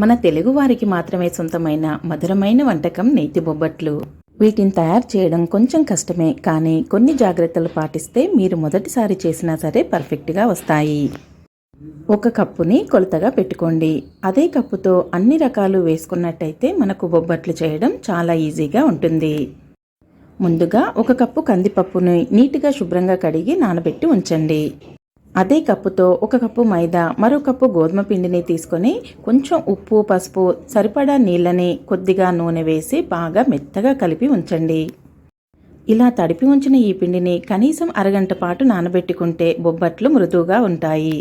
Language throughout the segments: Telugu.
మన తెలుగువారికి మాత్రమే సొంతమైన మధురమైన వంటకం నేతి బొబ్బట్లు. వీటిని తయారు చేయడం కొంచెం కష్టమే కానీ కొన్ని జాగ్రత్తలు పాటిస్తే మీరు మొదటిసారి చేసినా సరే పర్ఫెక్ట్గా వస్తాయి. ఒక కప్పుని కొలతగా పెట్టుకోండి. అదే కప్పుతో అన్ని రకాలు వేసుకున్నట్టయితే మనకు బొబ్బట్లు చేయడం చాలా ఈజీగా ఉంటుంది. ముందుగా ఒక కప్పు కందిపప్పుని నీట్గా శుభ్రంగా కడిగి నానబెట్టి ఉంచండి. అదే కప్పుతో ఒక కప్పు మైదా మరో కప్పు గోధుమ పిండిని తీసుకొని కొంచెం ఉప్పు పసుపు సరిపడా నీళ్ళని కొద్దిగా నూనె వేసి బాగా మెత్తగా కలిపి ఉంచండి. ఇలా తడిపి ఉంచిన ఈ పిండిని కనీసం అరగంట పాటు నానబెట్టుకుంటే బొబ్బట్లు మృదువుగా ఉంటాయి.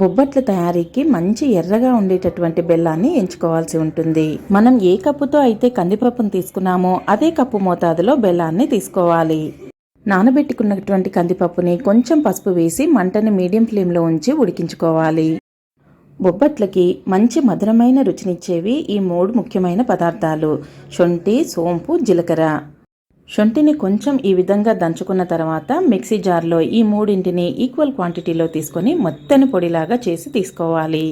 బొబ్బట్ల తయారీకి మంచి ఎర్రగా ఉండేటటువంటి బెల్లాన్ని ఎంచుకోవాల్సి ఉంటుంది. మనం ఏ కప్పుతో అయితే కందిపప్పును తీసుకున్నామో అదే కప్పు మోతాదులో బెల్లాన్ని తీసుకోవాలి. నానబెట్టుకున్నటువంటి కందిపప్పుని కొంచెం పసుపు వేసి మంటని మీడియం ఫ్లేమ్లో ఉంచి ఉడికించుకోవాలి. బొబ్బట్లకి మంచి మధురమైన రుచినిచ్చేవి ఈ మూడు ముఖ్యమైన పదార్థాలు. శొంఠి సోంపు జీలకర్ర. శొంఠిని కొంచెం ఈ విధంగా దంచుకున్న తర్వాత మిక్సీ జార్లో ఈ మూడింటిని ఈక్వల్ క్వాంటిటీలో తీసుకొని మొత్తని పొడిలాగా చేసి తీసుకోవాలి.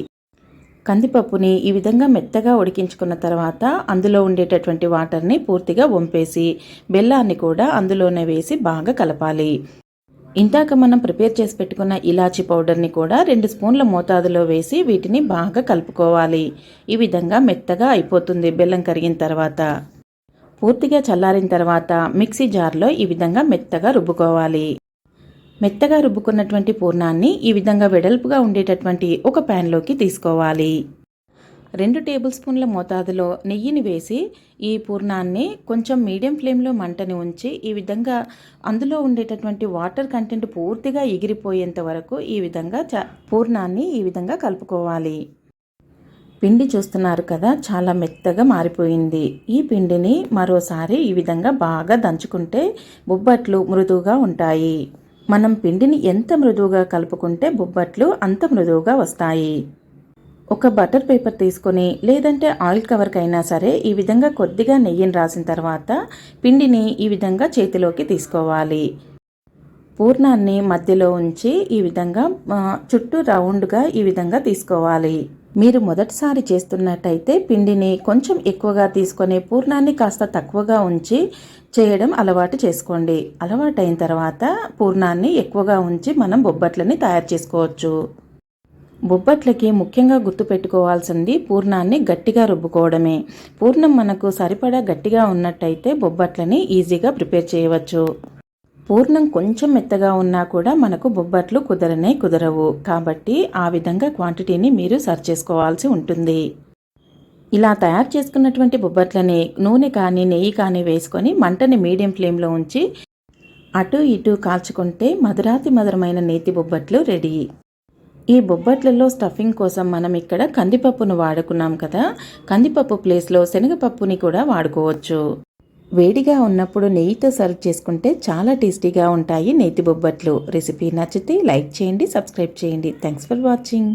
కందిపప్పుని ఈ విధంగా మెత్తగా ఉడికించుకున్న తర్వాత అందులో ఉండేటటువంటి వాటర్ని పూర్తిగా వంపేసి బెల్లాన్ని కూడా అందులోనే వేసి బాగా కలపాలి. ఇందాక మనం ప్రిపేర్ చేసి పెట్టుకున్న ఇలాచి పౌడర్ని కూడా రెండు స్పూన్ల మోతాదులో వేసి వీటిని బాగా కలుపుకోవాలి. ఈ విధంగా మెత్తగా అయిపోతుంది బెల్లం కరిగిన తర్వాత. పూర్తిగా చల్లారిన తర్వాత మిక్సీ జార్లో ఈ విధంగా మెత్తగా రుబ్బుకోవాలి. మెత్తగా రుబ్బుకున్నటువంటి పూర్ణాన్ని ఈ విధంగా వెడల్పుగా ఉండేటటువంటి ఒక ప్యాన్లోకి తీసుకోవాలి. రెండు టేబుల్ స్పూన్ల మోతాదులో నెయ్యిని వేసి ఈ పూర్ణాన్ని కొంచెం మీడియం ఫ్లేమ్లో మంటని ఉంచి ఈ విధంగా అందులో ఉండేటటువంటి వాటర్ కంటెంట్ పూర్తిగా ఎగిరిపోయేంత వరకు ఈ విధంగా చ పూర్ణాన్ని ఈ విధంగా కలుపుకోవాలి. పిండి చూస్తున్నారు కదా చాలా మెత్తగా మారిపోయింది. ఈ పిండిని మరోసారి ఈ విధంగా బాగా దంచుకుంటే బొబ్బట్లు మృదువుగా ఉంటాయి. మనం పిండిని ఎంత మృదువుగా కలుపుకుంటే బొబ్బట్లు అంత మృదువుగా వస్తాయి. ఒక బటర్ పేపర్ తీసుకొని లేదంటే ఆయిల్ కవర్కైనా సరే ఈ విధంగా కొద్దిగా నెయ్యిని రాసిన తర్వాత పిండిని ఈ విధంగా చేతిలోకి తీసుకోవాలి. పూర్ణాన్ని మధ్యలో ఉంచి ఈ విధంగా చుట్టూ రౌండ్గా ఈ విధంగా తీసుకోవాలి. మీరు మొదటిసారి చేస్తున్నట్టయితే పిండిని కొంచెం ఎక్కువగా తీసుకొని పూర్ణాన్ని కాస్త తక్కువగా ఉంచి చేయడం అలవాటు చేసుకోండి. అలవాటైన తర్వాత పూర్ణాన్ని ఎక్కువగా ఉంచి మనం బొబ్బట్లని తయారు చేసుకోవచ్చు. బొబ్బట్లకి ముఖ్యంగా గుర్తుపెట్టుకోవాల్సింది పూర్ణాన్ని గట్టిగా రుబ్బుకోవడమే. పూర్ణం మనకు సరిపడా గట్టిగా ఉన్నట్టయితే బొబ్బట్లని ఈజీగా ప్రిపేర్ చేయవచ్చు. పూర్ణం కొంచెం మెత్తగా ఉన్నా కూడా మనకు బొబ్బట్లు కుదరనే కుదరవు. కాబట్టి ఆ విధంగా క్వాంటిటీని మీరు సర్చ్ చేసుకోవాల్సి ఉంటుంది. ఇలా తయారు చేసుకున్నటువంటి బొబ్బట్లని నూనె కానీ నెయ్యి కానీ వేసుకొని మంటని మీడియం ఫ్లేమ్లో ఉంచి అటు ఇటు కాల్చుకుంటే మధురాతి మధురమైన నేతి బొబ్బట్లు రెడీ. ఈ బొబ్బట్లలో స్టఫింగ్ కోసం మనం ఇక్కడ కందిపప్పును వాడుకున్నాం కదా. కందిపప్పు ప్లేస్లో శనగపప్పుని కూడా వాడుకోవచ్చు. వేడిగా ఉన్నప్పుడు నెయ్యితో సర్వ్ చేసుకుంటే చాలా టేస్టీగా ఉంటాయి నేతి బొబ్బట్లు. రెసిపీ నచ్చితే లైక్ చేయండి సబ్స్క్రైబ్ చేయండి. Thanks for watching.